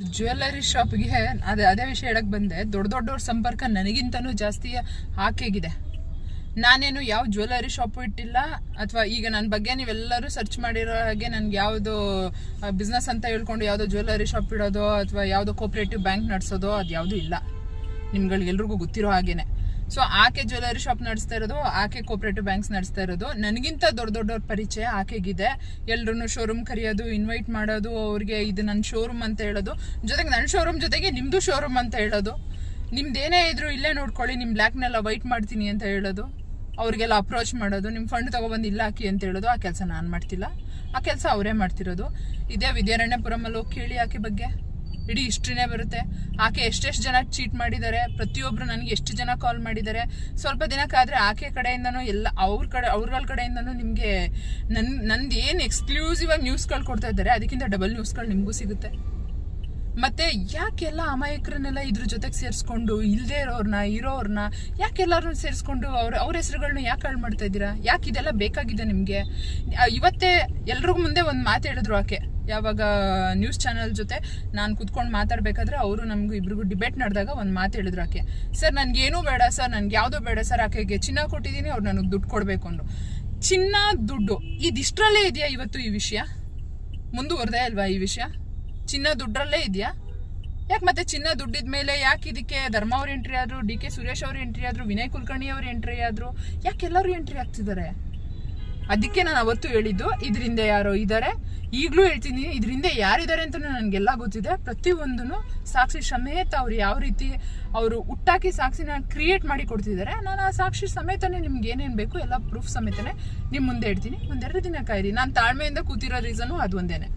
Jewellery ಶಾಪ್ಗೆ ಅದೇ ಅದೇ ವಿಷಯ ಹೇಳಕ್ ಬಂದೆ. ದೊಡ್ಡ ದೊಡ್ಡವ್ರ ಸಂಪರ್ಕ ನನಗಿಂತನೂ ಜಾಸ್ತಿ ಆಕೆಗಿದೆ ನಾನೇನು ಯಾವ ಜ್ಯುವೆಲ್ಲರಿ ಶಾಪು ಇಟ್ಟಿಲ್ಲ. ಅಥವಾ ಈಗ ನನ್ನ ಬಗ್ಗೆ ನೀವೆಲ್ಲರೂ ಸರ್ಚ್ ಮಾಡಿರೋ ಹಾಗೆ ನನ್ಗೆ ಯಾವುದು ಬಿಸ್ನೆಸ್ ಅಂತ ಹೇಳ್ಕೊಂಡು ಯಾವುದೋ ಜ್ಯುವೆಲ್ಲರಿ ಶಾಪ್ ಇಡೋದೋ ಅಥವಾ ಯಾವುದೋ ಕೋಪ್ರೇಟಿವ್ ಬ್ಯಾಂಕ್ ನಡೆಸೋದೋ ಅದು ಯಾವುದೂ ಇಲ್ಲ. ನಿಮ್ಗಳಿಗೆಲ್ರಿಗೂ ಗೊತ್ತಿರೋ ಹಾಗೇನೆ. ಸೊ ಆಕೆ ಜ್ಯುವೆಲರಿ ಶಾಪ್ ನಡೆಸ್ತಾ ಇರೋದು, ಆಕೆ ಕೋಪರೇಟಿವ್ ಬ್ಯಾಂಕ್ಸ್ ನಡೆಸ್ತಾ ಇರೋದು. ನನಗಿಂತ ದೊಡ್ಡ ದೊಡ್ಡವ್ರ ಪರಿಚಯ ಆಕೆಗಿದೆ. ಎಲ್ರೂ ಶೋರೂಮ್ ಕರೆಯೋದು ಇನ್ವೈಟ್ ಮಾಡೋದು, ಅವ್ರಿಗೆ ಇದು ನನ್ನ ಶೋರೂಮ್ ಅಂತ ಹೇಳೋದು. ಜೊತೆಗೆ ನನ್ನ ಶೋರೂಮ್ ಜೊತೆಗೆ ನಿಮ್ಮದು ಶೋರೂಮ್ ಅಂತ ಹೇಳೋದು. ನಿಮ್ದೇನೇ ಇದ್ರು ಇಲ್ಲೇ ನೋಡ್ಕೊಳ್ಳಿ ನಿಮ್ಮ ಬ್ಲ್ಯಾಕ್ನೆಲ್ಲ ವೈಟ್ ಮಾಡ್ತೀನಿ ಅಂತ ಹೇಳೋದು. ಅವ್ರಿಗೆಲ್ಲ ಅಪ್ರೋಚ್ ಮಾಡೋದು ನಿಮ್ಮ ಫಂಡ್ ತೊಗೊಬಂದು ಇಲ್ಲ ಹಾಕಿ ಅಂತ ಹೇಳೋದು. ಆ ಕೆಲಸ ನಾನು ಮಾಡ್ತಿಲ್ಲ. ಆ ಕೆಲಸ ಅವರೇ ಮಾಡ್ತಿರೋದು. ಇದೇ ವಿದ್ಯಾರಣ್ಯಪುರಮಲ್ಲಿ ಹೋಗಿ ಕೇಳಿ ಆಕೆ ಬಗ್ಗೆ. ಇಡೀ ಹಿಸ್ಟ್ರಿನೇ ಬರುತ್ತೆ. ಆಕೆ ಎಷ್ಟೆಷ್ಟು ಜನ ಚೀಟ್ ಮಾಡಿದ್ದಾರೆ ಪ್ರತಿಯೊಬ್ಬರು ನನಗೆ ಎಷ್ಟು ಜನ ಕಾಲ್ ಮಾಡಿದ್ದಾರೆ. ಸ್ವಲ್ಪ ದಿನಕ್ಕಾದರೆ ಆಕೆ ಕಡೆಯಿಂದನೂ ಎಲ್ಲ ಅವ್ರ ಕಡೆ ಅವ್ರಗಳ ಕಡೆಯಿಂದನೂ ನಿಮಗೆ ನನ್ನ ನಂದು ಏನು ಎಕ್ಸ್ಕ್ಲೂಸಿವ್ ಆಗಿ ನ್ಯೂಸ್ಗಳು ಕೊಡ್ತಾ ಇದ್ದಾರೆ, ಅದಕ್ಕಿಂತ ಡಬಲ್ ನ್ಯೂಸ್ಗಳು ನಿಮಗೂ ಸಿಗುತ್ತೆ. ಮತ್ತೆ ಯಾಕೆಲ್ಲ ಅಮಾಯಕರನ್ನೆಲ್ಲ ಇದ್ರ ಜೊತೆಗೆ ಸೇರಿಸ್ಕೊಂಡು ಇಲ್ಲದೆ ಇರೋರ್ನ ಇರೋರ್ನ ಯಾಕೆಲ್ಲರೂ ಸೇರಿಸ್ಕೊಂಡು ಅವ್ರ ಅವ್ರ ಹೆಸರುಗಳನ್ನ ಯಾಕೆ ಹಾಳು ಮಾಡ್ತಾ ಇದ್ದೀರಾ? ಯಾಕೆ ಇದೆಲ್ಲ ಬೇಕಾಗಿದೆ ನಿಮಗೆ? ಇವತ್ತೇ ಎಲ್ರಿಗೂ ಮುಂದೆ ಒಂದು ಮಾತು ಹೇಳಿದ್ರು ಆಕೆ. ಯಾವಾಗ ನ್ಯೂಸ್ ಚಾನಲ್ ಜೊತೆ ನಾನು ಕುತ್ಕೊಂಡು ಮಾತಾಡ್ಬೇಕಾದ್ರೆ ಅವರು ನಮಗೂ ಇಬ್ರಿಗೂ ಡಿಬೇಟ್ ನಡೆದಾಗ ಒಂದು ಮಾತು ಹೇಳಿದ್ರು ಆಕೆ. ಸರ್ ನನಗೇನೂ ಬೇಡ ಸರ್ ನನಗೆ ಯಾವುದೂ ಬೇಡ ಸರ್ ಆಕೆಗೆ ಚಿನ್ನ ಕೊಟ್ಟಿದ್ದೀನಿ, ಅವ್ರು ನನಗೆ ದುಡ್ಡು ಕೊಡಬೇಕು ಅಂದರು. ಚಿನ್ನ ದುಡ್ಡು ಇದಿಷ್ಟರಲ್ಲೇ ಇದೆಯಾ ಇವತ್ತು ಈ ವಿಷಯ? ಮುಂದುವರೆದೇ ಅಲ್ವಾ ಈ ವಿಷಯ? ಚಿನ್ನ ದುಡ್ಡರಲ್ಲೇ ಇದೆಯಾ? ಯಾಕೆ ಮತ್ತೆ ಚಿನ್ನ ದುಡ್ಡಿದ ಮೇಲೆ ಯಾಕೆ ಇದಕ್ಕೆ ಧರ್ಮ ಅವ್ರು ಎಂಟ್ರಿ ಆದ್ರು, ಡಿ ಕೆ ಸುರೇಶ್ ಅವ್ರ ಎಂಟ್ರಿ ಆದ್ರು, ವಿನಯ್ ಕುಲಕರ್ಣಿ ಅವ್ರ ಎಂಟ್ರಿ ಆದ್ರು, ಯಾಕೆ ಎಲ್ಲರೂ ಎಂಟ್ರಿ ಆಗ್ತಿದ್ದಾರೆ ಅದಕ್ಕೆ ನಾನು ಅವತ್ತು ಹೇಳಿದ್ದು, ಇದರಿಂದ ಯಾರೋ ಇದ್ದಾರೆ ಈಗಲೂ ಹೇಳ್ತೀನಿ, ಇದರಿಂದ ಯಾರಿದ್ದಾರೆ ಅಂತ ನನಗೆಲ್ಲ ಗೊತ್ತಿದೆ. ಪ್ರತಿಯೊಂದೂ ಸಾಕ್ಷಿ ಸಮೇತ ಅವ್ರು ಯಾವ ರೀತಿ ಅವರು ಹುಟ್ಟಾಕಿ ಸಾಕ್ಷಿನ ಕ್ರಿಯೇಟ್ ಮಾಡಿ ಕೊಡ್ತಿದ್ದಾರೆ. ನಾನು ಆ ಸಾಕ್ಷಿ ಸಮೇತನೇ ನಿಮ್ಗೆ ಏನೇನು ಬೇಕು ಎಲ್ಲ ಪ್ರೂಫ್ ಸಮೇತನೇ ನಿಮ್ಮ ಮುಂದೆ ಇಡ್ತೀನಿ. ಒಂದೆರಡು ದಿನ ಕಾಯಿರಿ. ನಾನು ತಾಳ್ಮೆಯಿಂದ ಕೂತಿರೋ ರೀಸನು ಅದು ಒಂದೇನೆ.